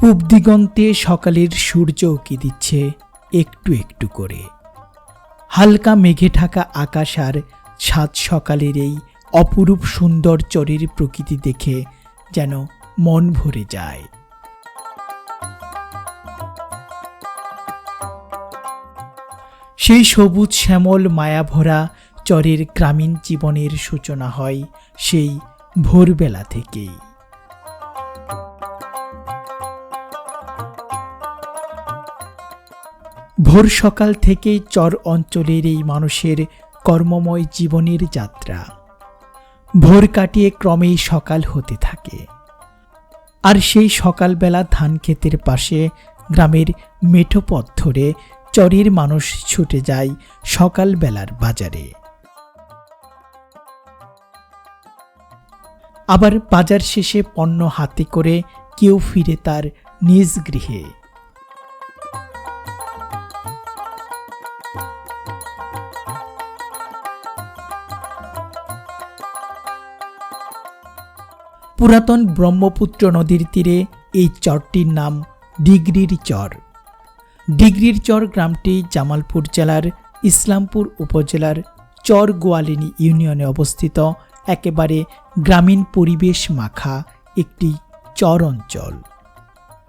পূব দিগন্তে সকালের সূর্য উকি দিচ্ছে? একটু একটু করে। হালকা মেঘে ঢাকা আকাশ আর সাত সকালের এই অপরূপ সুন্দর চরের প্রকৃতি দেখে যেন মন ভরে যায়। সেই সবুজ শ্যামল মায়াভরা চরের গ্রামীণ জীবনের সূচনা হয় সেই ভোরবেলা থেকেই। ভোর সকাল থেকেই চর অঞ্চলের এই মানুষের কর্মময় জীবনের যাত্রা। ভোর কাটিয়ে ক্রমেই সকাল হতে থাকে। আর সেই সকালবেলা ধান ক্ষেতের পাশে গ্রামের মেঠো পথ ধরে চরের মানুষ ছুটে যায় সকালবেলার বাজারে। আবার বাজার শেষে পণ্য হাতে করে কেউ ফিরে তার নিজ গৃহে। পুরাতন ব্রহ্মপুত্র নদীর তীরে এই চরটির নাম ডিগ্রির চর। ডিগ্রির চর গ্রামটি জামালপুর জেলার ইসলামপুর উপজেলার চর গোয়ালিনী ইউনিয়নে অবস্থিত। একেবারে গ্রামীণ পরিবেশ মাখা একটি চর অঞ্চল।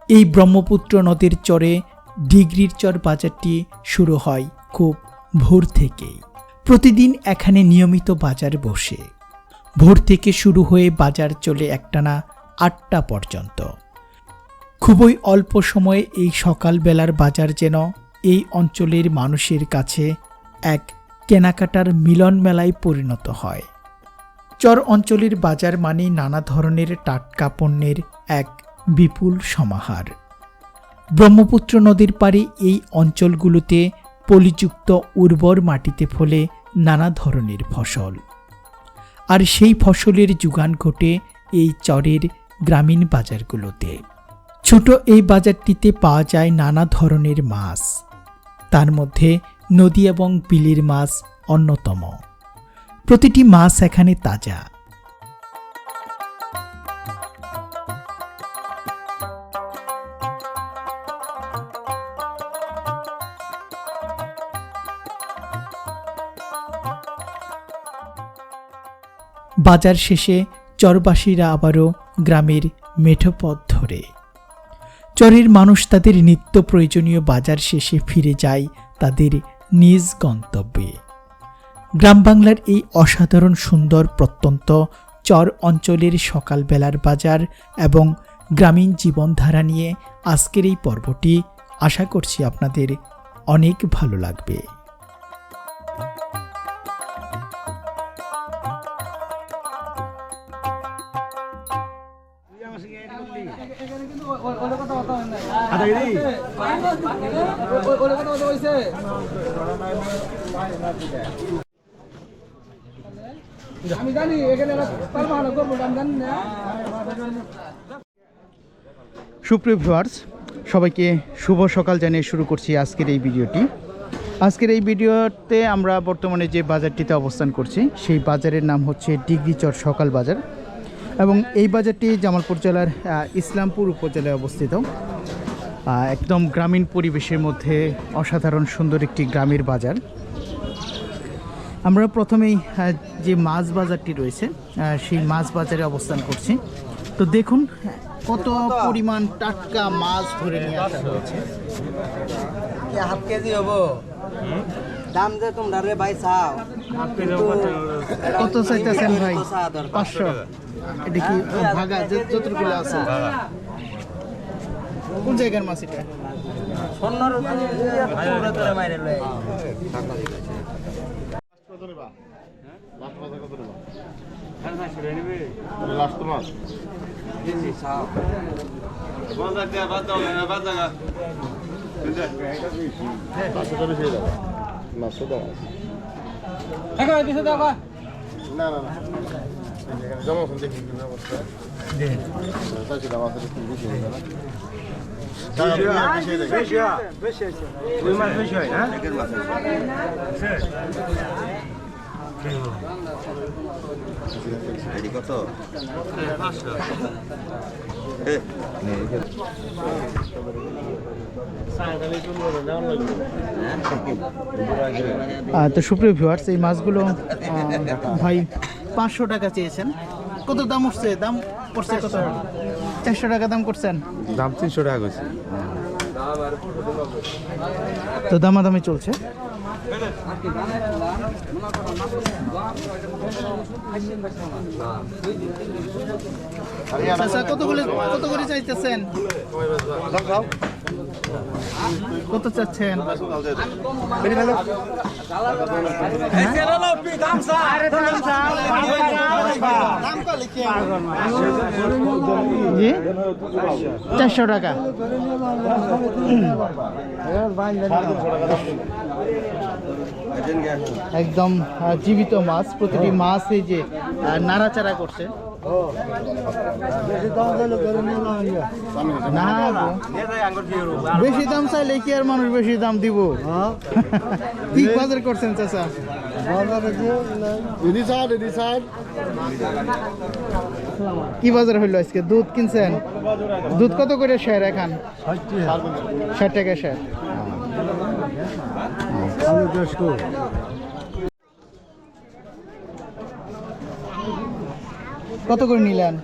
এই ব্রহ্মপুত্র নদীর চরে ডিগ্রির চর বাজারটি শুরু হয় খুব ভোর থেকেই। প্রতিদিন এখানে নিয়মিত বাজার বসে। ভোর থেকে শুরু হয়ে বাজার চলে একটানা আটটা পর্যন্ত। খুবই অল্প সময়ে এই সকালবেলার বাজার যেন এই অঞ্চলের মানুষের কাছে এক কেনাকাটার মিলন মেলায় পরিণত হয়। চর অঞ্চলের বাজার মানে নানা ধরনের টাটকা পণ্যের এক বিপুল সমাহার। ব্রহ্মপুত্র নদীর পাড়ে এই অঞ্চলগুলোতে পলিযুক্ত উর্বর মাটিতে ফলে নানা ধরনের ফসল। আর সেই ফসলের যোগান ঘটে এই চরের গ্রামীণ বাজারগুলোতে। ছোট এই বাজারটিতে পাওয়া যায় নানা ধরনের মাছ। তার মধ্যে নদী এবং বিলের মাছ অন্যতম। প্রতিটি মাছ এখানে তাজা। বাজার শেষে চরবাসীরা আবারও গ্রামের মেঠোপথ ধরে। চরের মানুষ তাদের নিত্য প্রয়োজনীয় বাজার শেষে ফিরে যায় তাদের নিজ গন্তব্যে। গ্রাম বাংলার এই অসাধারণ সুন্দর প্রত্যন্ত চর অঞ্চলের সকালবেলার বাজার এবং গ্রামীণ জীবনধারা নিয়ে আজকের এই পর্বটি আশা করছি আপনাদের অনেক ভালো লাগবে। আমি জানি এখানে পারব করব আমি জানি না। সুপ্রিয় ভিউয়ার্স সবাইকে শুভ সকাল জানিয়ে শুরু করছি আজকের এই ভিডিওটি। আজকের এই ভিডিওতে আমরা বর্তমানে যে বাজারটিতে অবস্থান করছি সেই বাজারের নাম হচ্ছে ডিগ্রিচর সকাল বাজার। এবং এই বাজারটি জামালপুর জেলার ইসলামপুর উপজেলায় অবস্থিত। একদম গ্রামীণ পরিবেশের মধ্যে অসাধারণ সুন্দর একটি গ্রামের বাজার। আমরা প্রথমেই যে মাছ বাজারটি রয়েছে সেই মাছ বাজারে অবস্থান করছি। তো দেখুন কত পরিমাণ টাটকা মাছ ধরে নিয়ে আসা হয়েছে। হাফ কেজি হব। দাম যে তোমরা রে ভাই চাও। কত চাইতেছেন ভাই। পাঁচশো। এটা কি ভাগা? আছে। কোন জায়গার মাছ এটা? লই দিছি চাও এখন দিছে দেখো দুই মাস বেশি হয় না এডি কত তো সুপ্রিয় ভিউয়ার্স এই মাছগুলো ভাই পাঁচশো টাকা চেয়েছেন। কত দাম উঠছে? দাম পড়ছে কত? চারশো টাকা দাম করছেন? দাম তিনশো টাকা করছে। তো দামাদামি চলছে। কত করে কত করে চাইতেছেন? কত চাচ্ছেন? চারশো টাকা। একদম জীবিত মাছ প্রতিটি মাছ এই যে নাড়াচাড়া করছে। বেশি দাম চাইলে কি আর মানুষ বেশি দাম দিব? কি বাজার করছেন চাচা? কি বাজার হইল আজকে? দুধ কিনছেন? দুধ কত করে শেয়ার এখন? ষাট টাকা। শেয়ার। কত করে নিলেন?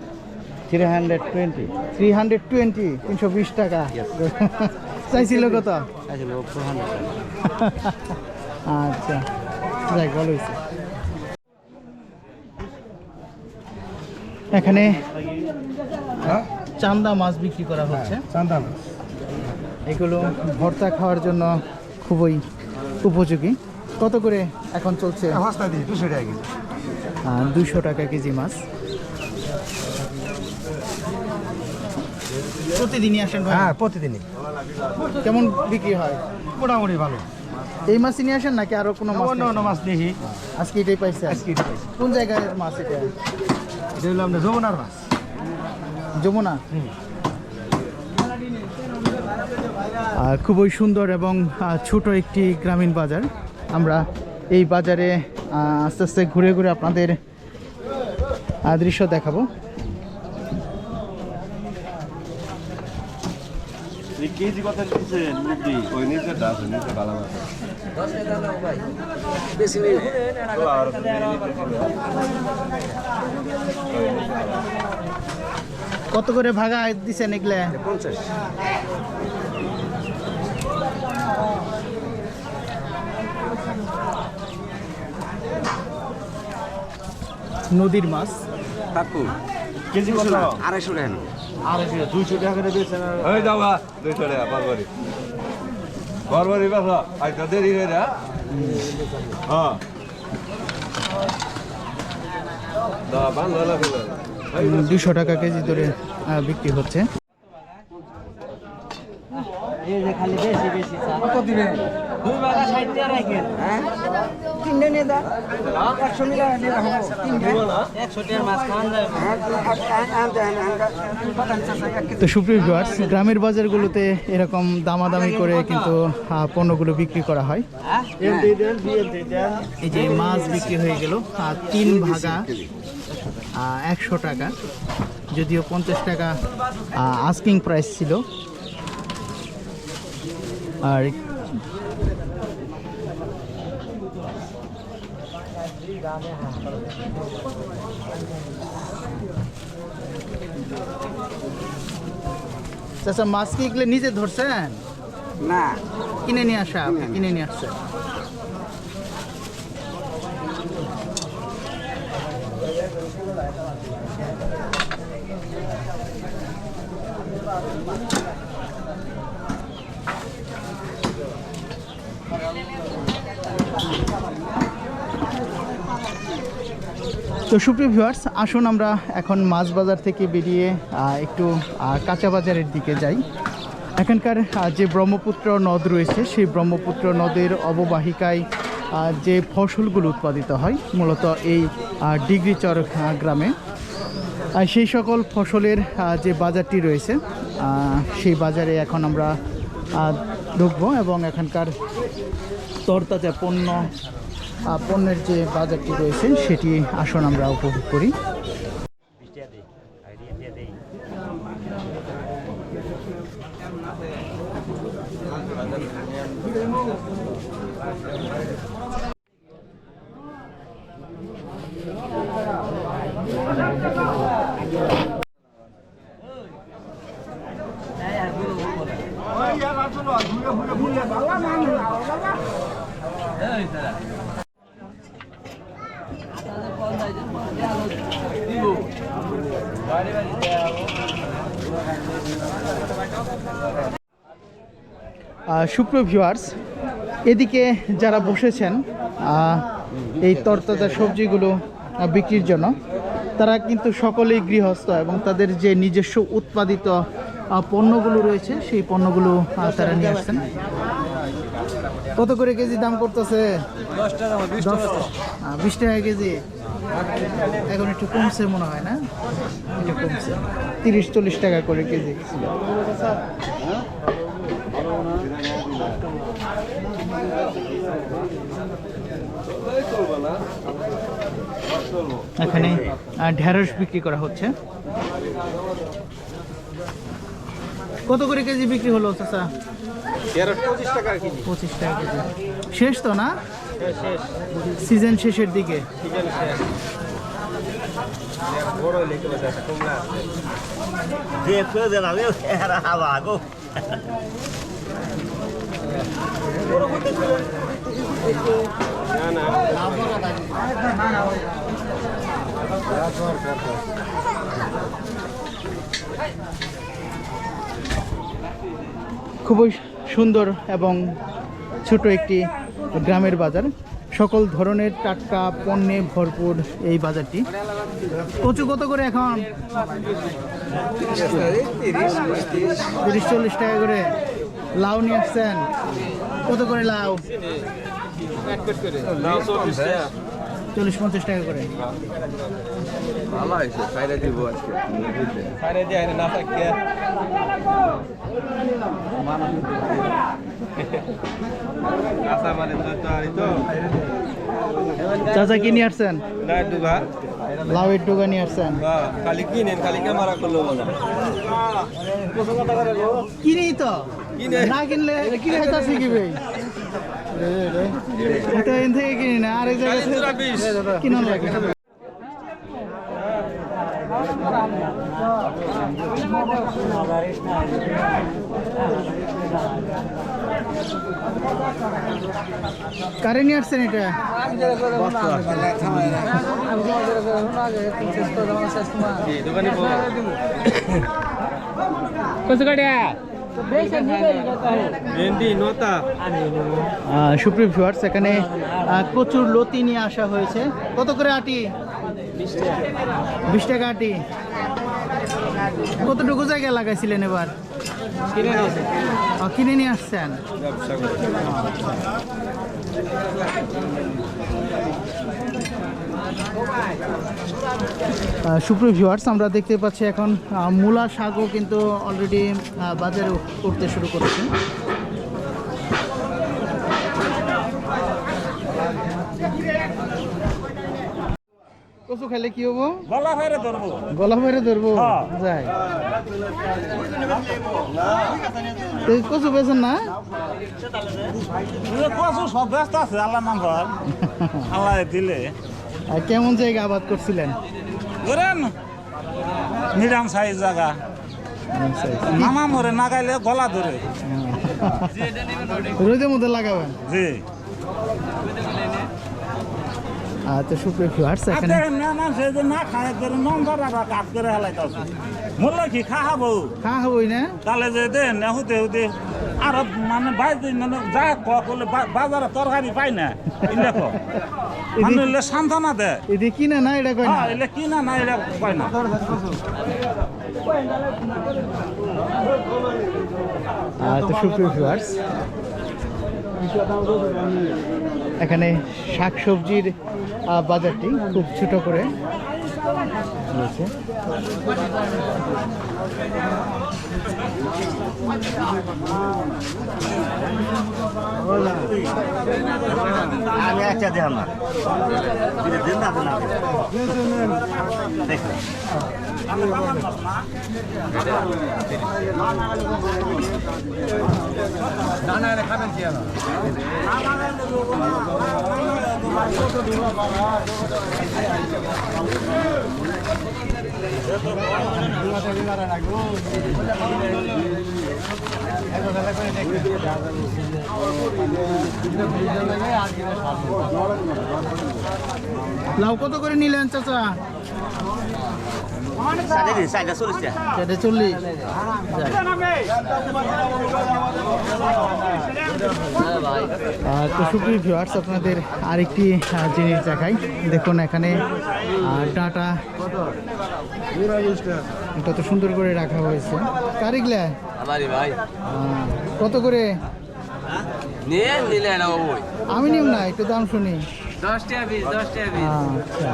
Three hundred twenty three hundred twenty তিনশো বিশ টাকা। চাইছিল কত? আচ্ছা যাক ভালো হয়েছে। এখানে চান্দা মাছ বিক্রি করা হচ্ছে। চান্দা মাছ। এগুলো ভর্তা খাওয়ার জন্য খুবই উপযোগী। কত করে এখন চলছে? দুশো টাকা কেজি মাছ। প্রতিদিনই আসেন ভাই? হ্যাঁ প্রতিদিনই। কেমন বিক্রি হয়? মোটামুটি ভালো। এই মাছ নিয়ে আসেন নাকি আরও কোনো মাছ অন্য অন্য মাছ দেখি। আজকে এটাই পাইছে। আজকে কোন জায়গায় মাছ এটা? এটা হলো আপনার যমুনার মাছ। যমুনা? খুবই সুন্দর এবং ছোট একটি গ্রামীণ বাজার। আমরা এই বাজারে আস্তে আস্তে ঘুরে ঘুরে আপনাদের দৃশ্য দেখাবো। কেজি কত দিচ্ছেন মুরগি ওই নিচেটা আছে নিচে ভালো আছে। বেশি নেই কত করে ভাগা দিছেন এগুলা? পঞ্চাশ। নদীর মাছ। কাকু কেজি কত? আড়াইশো টাকা। আড়াইশো দুইশো টাকা করে দিয়েছেন ওই যাবা দুইশো টাকা বারবারি বারবারি বেসা আজকে দেরি হয়ে যা হ্যাঁ। দুশো টাকা কেজি ধরে বিক্রি হচ্ছে। খালি বেশি বেশি কত দিবেন? হ্যাঁ? তিনটে নিয়ে দা একশো তো সুপ্রিয় ভিউয়ার্স গ্রামের বাজারগুলোতে এরকম দামাদামি করে কিন্তু পণ্যগুলো বিক্রি করা হয়। এই যে মাছ বিক্রি হয়ে গেল তিন ভাগা একশো টাকা। যদিও পঞ্চাশ টাকা আস্কিং প্রাইস ছিল। আর চাচা মাছ কি এগুলো নিজে ধরছেন? না। কিনে নিয়ে আসা আপনি কিনে নিয়ে আসছেন তো সুপ্রিয় ভিউয়ার্স আসুন আমরা এখন মাছ বাজার থেকে বেরিয়ে একটু কাঁচা বাজারের দিকে যাই। এখানকার যে ব্রহ্মপুত্র নদ রয়েছে সেই ব্রহ্মপুত্র নদের অববাহিকায় যে ফসলগুলো উৎপাদিত হয় মূলত এই আহ, ডিগ্রিচর আহ, গ্রামে। সেই সকল ফসলের যে বাজারটি রয়েছে সেই বাজারে এখন আমরা ঢুকবো এবং এখানকার তরতাজা পণ্য পণ্যের যে বাজারটি রয়েছে সেটি আসন আমরা উপভোগ করি। আহ, সুপ্রিয় ভিউয়ার্স এদিকে যারা বসেছেন এই তরতাজা সবজিগুলো বিক্রির জন্য তারা কিন্তু সকলেই গৃহস্থ এবং তাদের যে নিজস্ব উৎপাদিত পণ্যগুলো রয়েছে সেই পণ্যগুলো তারা নিয়ে আসছেন। কত করে কেজি দাম করতেছে বিশ টাকা কেজি? এখন একটু কমছে মনে হয় না? একটু কমছে। তিরিশ চল্লিশ টাকা করে কেজি। এখানে ঢেঁড়স বিক্রি করা হচ্ছে। কত করে কেজি বিক্রি হলো চাচা? পঁচিশ টাকা কেজি। শেষ তো না? সিজন শেষের দিকে। খুবই সুন্দর এবং ছোট একটি গ্রামের বাজার। সকল ধরনের টাটকা পণ্যে ভরপুর এই বাজারটি। কচু কত করে এখন? তিরিশ চল্লিশ টাকা করে। লাউ নিয়ে আসছেন। কত করে লাউ? চল্লিশ পঞ্চাশ টাকা করে। ভালো হয়েছে খাইলে দিব আজকে। চাচা কি নিয়ে আসছেন? লাউয়ের ডোগা নিয়ে আসছেন। খালি কিনেন খালি ক্যামেরা করল না কিনেই তো। না কিনলে খাইতা শিখিবে তো এখান থেকে কিনি না আর এই জায়গা থেকে কিনা লাগে কারে নিয়ে আসছেন এটা আহ, সুপ্রিয় ভিউয়ার্স এখানে প্রচুর লতি নিয়ে আসা হয়েছে। কত করে আটি? বিশ টাকা আটি। কতটুকু জায়গায় লাগাইছিলেন এবার? কিনে নিয়ে আসছেন? সুপ্রিয় ভিউয়ার্স আমরা দেখতে পাচ্ছি এখন মূলা শাকও কিন্তু অলরেডি বাজারে উঠতে শুরু করেছে। কচু খাইলে কি হব? গলা ফেরে ধরবো। গলা মেরে ধরবো? হ্যাঁ। যাই। তো এই কচু বেছেন না? কচু সব ব্যস্ত আছে আল্লাহ নাম ভর আল্লাহ দিলে। কেমন জায়গা আবাদ করছিলেন? ধরেন মিডিয়াম সাইজ জায়গা। মামা মরে না গাইলে গলা ধরে। রোদের মধ্যে লাগাবেন? জি। আচ্ছা সুপ্রিয় ভিউয়ার্স এখানে না খায় ধরে নম্বর আর কাজ করে হেলাইতেছে। বললে কি? হ্যাঁ হবই না? তাহলে যে দেন হুতে হুতে আর মানে বাইরে মানে যা কলে বাজারে তরকারি পাই না। দেখো। মানে এলে সান্ত্বনা দেয় এদি কিনা না এটা কয় না? এলে কিনা না এটা পাই না। সুপ্রিয় ভিউয়ার্স এখানে শাকসবজির আহ, বাজারটি খুব ছোট করে আমি একটা দেহ না। দিন না না। দেখো লাউ কত করে নিলেন চাচা? সাড়ে চল্লিশ টাকা। এটা তো সুপ্রিয় ভিউয়ার্স আপনাদের আরেকটি জিনিস দেখাই। দেখুন এখানে আহ, কত সুন্দর করে রাখা হয়েছে। কারিগলা আমারই ভাই। কত করে? আমি নিম না একটু দাম শুনি। দশ টাকা পিস দশ টাকা পিস। আচ্ছা।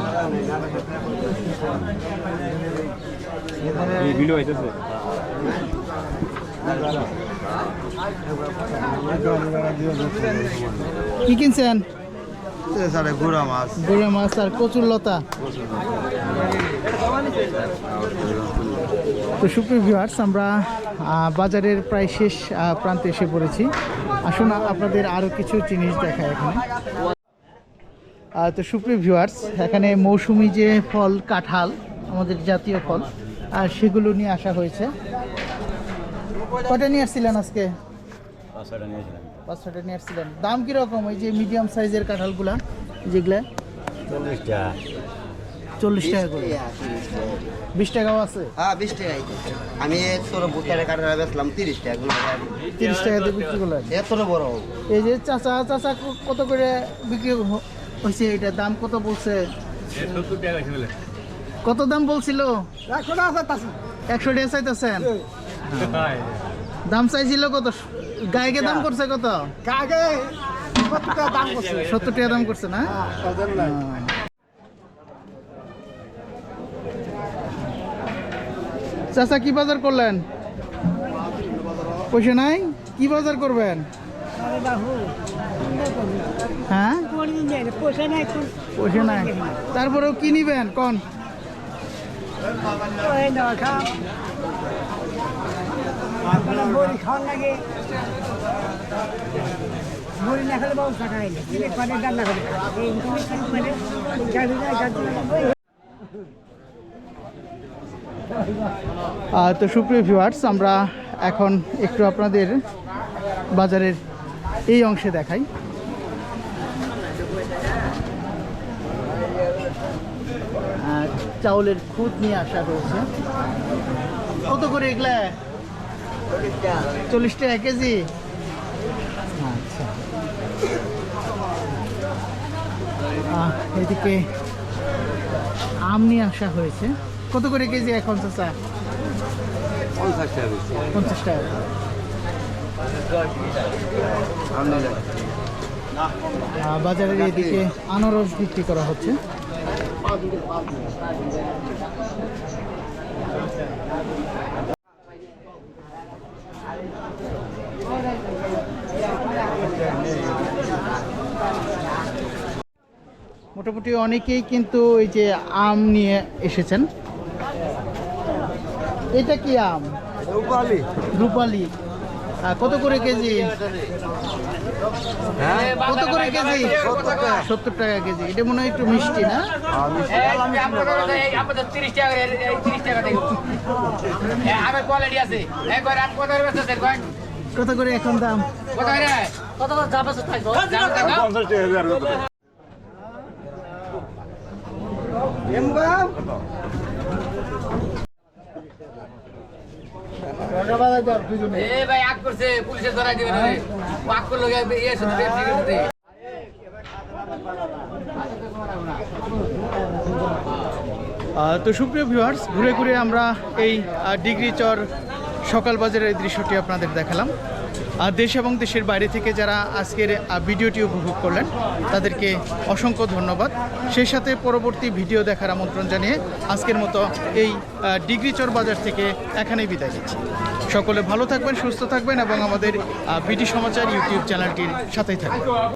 কি কিনছেন? ঘোরা মাছ। গড়ে মাছ আর কচুর লতা। তো সুপ্রিয় ভিউয়ার্স আমরা বাজারের প্রায় শেষ প্রান্তে এসে পড়েছি। আসুন আপনাদের আরও কিছু জিনিস দেখায় এখানে। তো সুপ্রিয় ভিউয়ার্স এখানে মৌসুমি যে ফল কাঁঠাল আমাদের জাতীয় ফল আর সেগুলো নিয়ে আসা হয়েছে। কটা নিয়ে আসছিলেন আজকে? ছটা নিয়ে আসছিলেন। দাম কীরকম? ওই যে মিডিয়াম সাইজের কাঁঠালগুলা যেগুলা? চল্লিশ টাকা চল্লিশ টাকা করে বিশ টাকাও আছে? হ্যাঁ বিশ টাকাই আমি তোর বুকের কাটা বেচলাম তিরিশ টাকা তিরিশ টাকা দিয়ে বিক্রি করলেন? এত বড়। এই যে চাচা চাচা কত করে বিক্রি হয়েছে? এটা দাম কত বলছে? কত দাম বলছিল? একশো একশো টাকা চাইতেছেন? দাম চাইছিল কত? গায়কে দাম করছে কত? কাকে কত দাম করছে। সত্তর টাকা দাম করছে না? চাচা কি বাজার করলেন? পয়সা নাই? কি বাজার করবেন? হ্যাঁ? পয়সা নাই তারপরেও কি নিবেন? কোন। তো সুপ্রিয় ভিউয়ার্স আমরা এখন একটু আপনাদের বাজারের এই অংশে দেখাই। চাউলের খুদ নিয়ে আসা হয়েছে। কত করে এগুলা? চল্লিশ টাকা কেজি? আচ্ছা। এদিকে আম নিয়ে আসা হয়েছে। কত করে কেজি এখন চাচা? পঞ্চাশ টাকা পঞ্চাশ টাকা। বাজারের এদিকে আনারস বিক্রি করা হচ্ছে। মোটামুটি অনেকেই কিন্তু এই যে আম নিয়ে এসেছেন। এটা কি আম? রূপালি। রূপালি। কত করে কেজি? কত করে কেজি? সত্তর টাকা। কেজি। এটা মনে হয় একটু মিষ্টি না? কত করে এখন দাম? কত করে কত যা বেচতে থাকব পঞ্চাশ টাকা এ ভাই আগ করছে পুলিশে ধরা দিবে না আগ করল ইয়ে শুধু ব্যবসা করতে আহ, তো সুপ্রিয় ভিউয়ার্স ঘুরে ঘুরে আমরা এই ডিগ্রি চর সকাল বাজারের দৃশ্যটি আপনাদের দেখালাম। দেশ এবং দেশের বাইরে থেকে যারা আজকের ভিডিওটি উপভোগ করলেন, তাদেরকে অসংখ্য ধন্যবাদ। সেই সাথে পরবর্তী ভিডিও দেখার আমন্ত্রণ জানিয়ে আজকের মতো এই ডিগ্রি ডিগ্রিচর বাজার থেকে এখানেই বিদায় নিচ্ছি। সকলে ভালো থাকবেন, সুস্থ থাকবেন এবং আমাদের বিডি সমাচার ইউটিউব চ্যানেলটির সাথেই থাকবেন।